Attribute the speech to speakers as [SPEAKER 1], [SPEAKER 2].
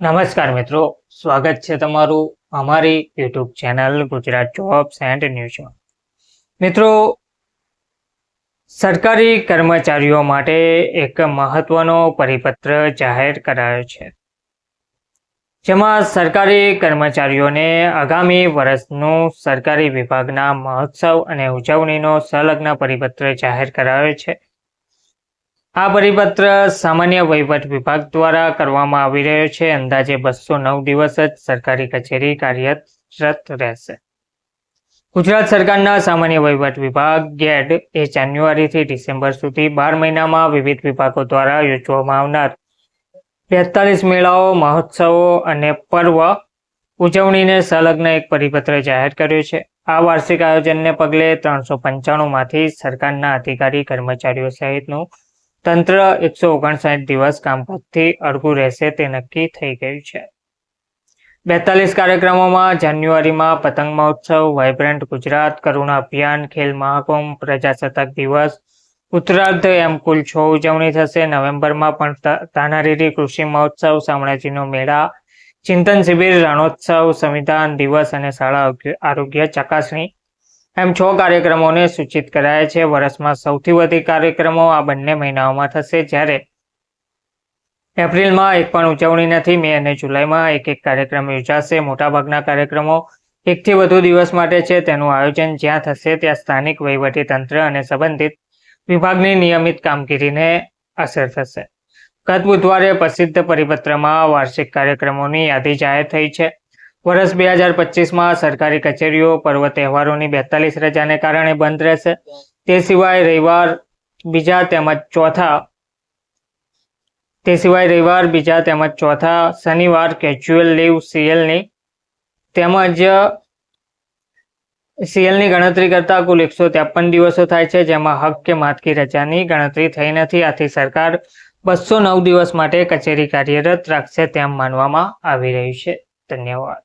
[SPEAKER 1] નમસ્કાર મિત્રો, સ્વાગત છે તમારું અમારી YouTube channel Gujarat jobs and ન્યૂઝમાં મિત્રો, સરકારી કર્મચારીઓ માટે એક મહત્વનો પરિપત્ર જાહેર કરાયો છે. જેમાં સરકારી કર્મચારીઓને આગામી વર્ષનું સરકારી વિભાગના મહોત્સવ અને ઉજવણીનો સંલગ્ન પરિપત્ર જાહેર કરાયો છે. આ પરિપત્ર સામાન્ય વહીવટ વિભાગ દ્વારા કરવામાં આવી રહ્યો છે. અંદાજે બસો નવ દિવસ જ સરકારી કચેરી કાર્યરત રહેશે. ગુજરાત સરકારના સામાન્ય વહીવટ વિભાગ ગેડ એ જાન્યુઆરીથી ડિસેમ્બર સુધી બાર મહિનામાં વિવિધ વિભાગો દ્વારા યોજવામાં આવનાર બેતાલીસ મેળાઓ, મહોત્સવો અને પર્વ ઉજવણીને સંલગ્ન એક પરિપત્ર જાહેર કર્યો છે. આ વાર્ષિક આયોજનને પગલે ત્રણસો પંચાણુંમાંથી સરકારના અધિકારી કર્મચારીઓ સહિતનું તંત્ર એકસો ઓગણસાઠ દિવસ કામકાજથી અડગું રહેશે તે નક્કી થઈ ગયું છે. બેતાલીસ કાર્યક્રમોમાં જાન્યુઆરીમાં પતંગ મહોત્સવ વાઇબ્રન્ટ ગુજરાત, કરુણા અભિયાન, ખેલ મહાકુંભ, પ્રજાસત્તાક દિવસ, ઉત્તરાર્ધ એમ કુલ છ ઉજવણી થશે. નવેમ્બરમાં પણ તાનારીરી કૃષિ મહોત્સવ, શામળાજીનો મેળા, ચિંતન શિબિર, રણોત્સવ, સંવિધાન દિવસ અને શાળા આરોગ્ય ચકાસણી એમ છ કાર્યક્રમોને સૂચિત કરાયા છે. વર્ષમાં સૌથી વધુ કાર્યક્રમો આ બંને મહિનાઓમાં થશે. જ્યારે એપ્રિલમાં એક પણ ઉજવણી નથી, મે અને જુલાઈમાં એક એક કાર્યક્રમ યોજાશે. મોટાભાગના કાર્યક્રમો એકથી વધુ દિવસ માટે છે. તેનું આયોજન જ્યાં થશે, ત્યાં સ્થાનિક તંત્ર અને સંબંધિત વિભાગની નિયમિત કામગીરીને અસર થશે. ગત બુધવારે પ્રસિદ્ધ પરિપત્રમાં વાર્ષિક કાર્યક્રમોની યાદી જાહેર થઈ છે. વર્ષ બે હજાર પચીસમાં સરકારી કચેરીઓ, પર્વ તહેવારોની બેતાલીસ રજાને કારણે બંધ રહેશે. તે સિવાય રવિવાર, બીજા તેમજ ચોથા, તે સિવાય રવિવાર, બીજા તેમજ ચોથા શનિવાર કેજ્યુઅલ લીવ સીએલની તેમજ સીએલની ગણતરી કરતા કુલ એકસો ત્રેપન દિવસો થાય છે, જેમાં હક કે માતકી રજાની ગણતરી થઈ નથી. આથી સરકાર બસો નવ દિવસ માટે કચેરી કાર્યરત રાખશે તેમ માનવામાં આવી રહ્યું છે. ધન્યવાદ.